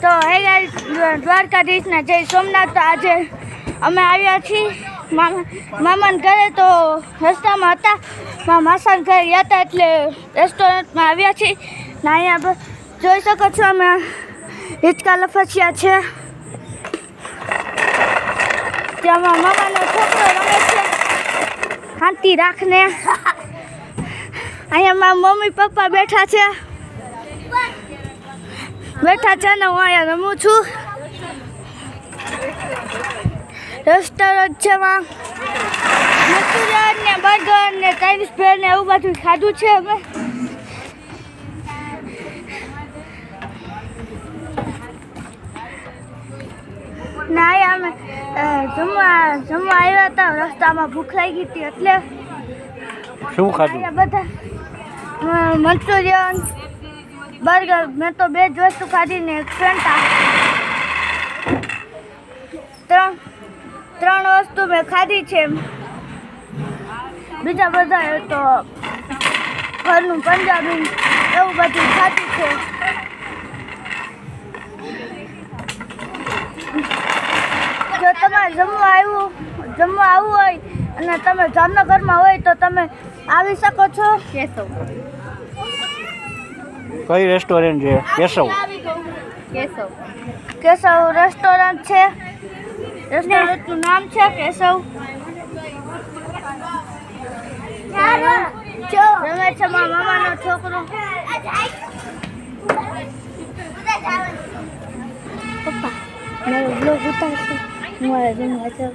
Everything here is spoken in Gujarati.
તો હે ગાઈસ દ્વારકાધીશના જય સોમનાથ. તો આજે અમે આવ્યા છીએ મામા મામાને ઘરે. તો રસ્તામાં હતા. મારા માસાને ઘરે ગયા હતા એટલે રેસ્ટોરન્ટમાં આવ્યા છીએ. ને અહીંયા જોઈ શકો છો, અમે હિંચકા લફસિયા છે. ત્યાં મામાનો છોકરો રમે છે. શાંતિ રાખને. અહીંયા મારા મમ્મી, પપ્પા બેઠા છે. બેઠા છે ને હું અહીંયા રમું છું. રેસ્ટોરન્ટ છે માં. મંચુરિયન ને બર્ગર ને ચાઇનીઝ ભેળ ને એવું બધું ખાધું છે અમે ના અમે જમવા જમવા આવ્યા હતા. રસ્તામાં ભૂખ લાગી હતી એટલે. શું ખાધું? બધા મંચુરિયન બર્ગર, મેં તો બે જ વસ્તુ ખાધી ને એક ફેન્ટા ત્રણ ત્રણ વસ્તુ મેં ખાધી છે. બીજા બધા તો ઘરનું પંજાબી, એવું બધું ખાધું છે. જો તમારે જમવા આવ્યું, જમવા આવવું હોય અને તમે જામનગરમાં હોય તો તમે આવી શકો છો. કેશવ. કઈ રેસ્ટોરન્ટ છે? કેશવ. કેશવ. કેશવ રેસ્ટોરન્ટ છે. રેસ્ટોરન્ટનું નામ છે કેશવ. રમે છે છોકરો. પપ્પા, મારો બ્લોગ ઉતારશે. મારે